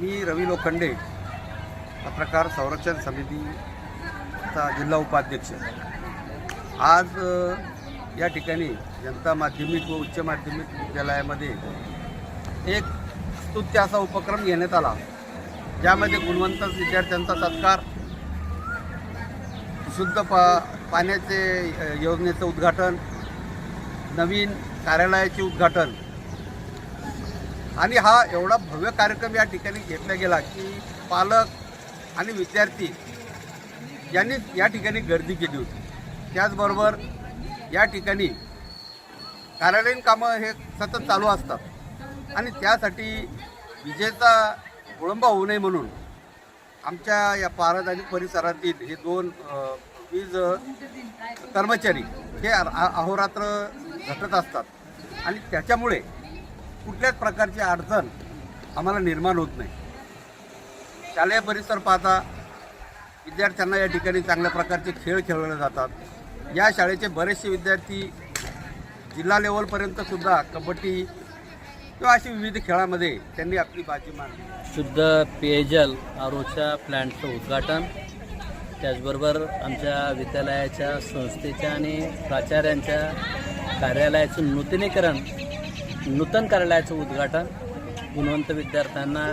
मी रवी लोखंडे पत्रकार संरक्षण समितीचा जिल्हा उपाध्यक्ष. आज या ठिकाणी जनता माध्यमिक व उच्च माध्यमिक विद्यालयामध्ये एक स्तुत्य असा उपक्रम घेण्यात आला. ज्यामध्ये गुणवंत विद्यार्थ्यांचा सत्कार शुद्ध पा पाण्याचे योजनेचं उद्घाटन नवीन कार्यालयाचे उद्घाटन. आणि हा एवढा भव्य कार्यक्रम या ठिकाणी घेतला गेला की पालक आणि विद्यार्थी यांनी या ठिकाणी गर्दी केली होती. त्याचबरोबर या ठिकाणी कार्यालयीन कामं हे सतत चालू असतात. आणि त्यासाठी विजेचा विळंब होऊ नये म्हणून आमच्या या पारद आणि परिसरातील हे दोन वीज कर्मचारी हे अहोरात्र झटत असतात. आणि त्याच्यामुळे कुठल्याच प्रकारची अडचण आम्हाला निर्माण होत नाही. शालेय परिसर पाहता विद्यार्थ्यांना या ठिकाणी चांगल्या प्रकारचे खेळ खेळवले जातात. या शाळेचे बरेचसे विद्यार्थी जिल्हा लेवलपर्यंत सुद्धा कबड्डी किंवा अशी विविध खेळामध्ये त्यांनी आपली बाजी मारली. शुद्ध पेयजल आरोच्या प्लॅन्टचं उद्घाटन. त्याचबरोबर आमच्या विद्यालयाच्या संस्थेच्या आणि प्राचार्यांच्या कार्यालयाचं नूतनीकरण नूतन कार्यालयाचं उद्घाटन. गुणवंत विद्यार्थ्यांना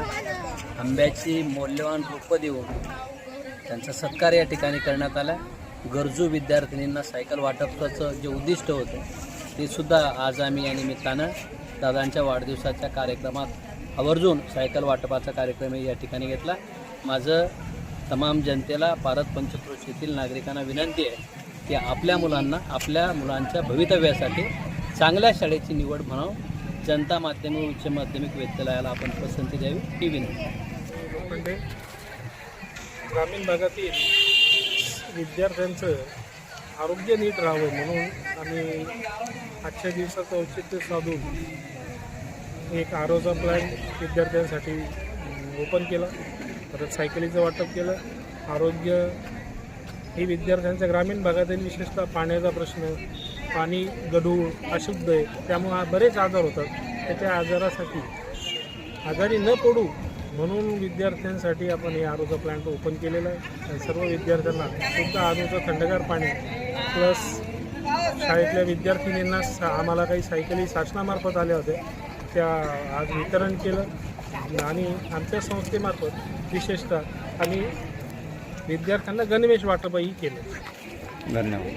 आंब्याची मौल्यवान रूपं देऊन त्यांचा सत्कार या ठिकाणी करण्यात आला. गरजू विद्यार्थिनींना सायकल वाटपाचं जे उद्दिष्ट होतं ते सुद्धा आज आम्ही या निमित्तानं दादांच्या वाढदिवसाच्या कार्यक्रमात आवर्जून सायकल वाटपाचा कार्यक्रमही या ठिकाणी घेतला. माझं तमाम जनतेला भारत पंचक्रोशीतील नागरिकांना विनंती आहे की आपल्या मुलांना आपल्या मुलांच्या भवितव्यासाठी चांगल्या शाळेची निवड म्हणावं. जनता माध्यमिक उच्च माध्यमिक विद्यालयाला आपण पसंती द्यावी ही विनंती. ग्रामीण भागातील विद्यार्थ्यांचं आरोग्य नीट राहावं म्हणून आम्ही आजच्या दिवसाचं औचित्य साधून एक आरोचा प्लॅन विद्यार्थ्यांसाठी ओपन केला. परत सायकलीचं वाटप केलं. आरोग्य ही विद्यार्थ्यांच्या ग्रामीण भागातील विशेषतः पाण्याचा प्रश्न पाणी गढूळ अशुद्ध आहे. त्यामुळे बरेच आजार होतात. त्याच्या आजारासाठी आजारी न पडू म्हणून विद्यार्थ्यांसाठी आपण हे आरोचा प्लांट ओपन केलेला आहे. आणि सर्व विद्यार्थ्यांना शुद्ध आरोचं थंडगार पाणी प्लस शाळेतल्या विद्यार्थिनींना सा आम्हाला काही सायकली शासनामार्फत आल्या होत्या. त्या आज वितरण केलं. आणि आमच्या संस्थेमार्फत विशेषतः आम्ही विद्यार्थ्यांना गणवेश वाटपही केलं. धन्यवाद.